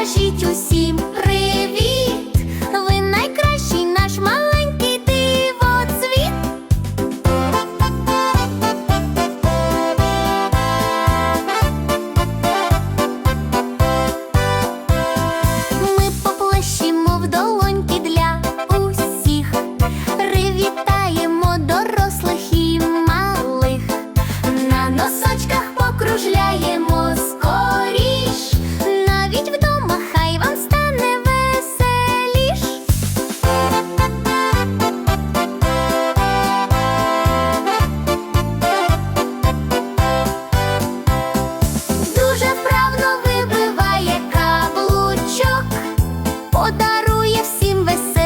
Кажіть усім. дарує всім веселі.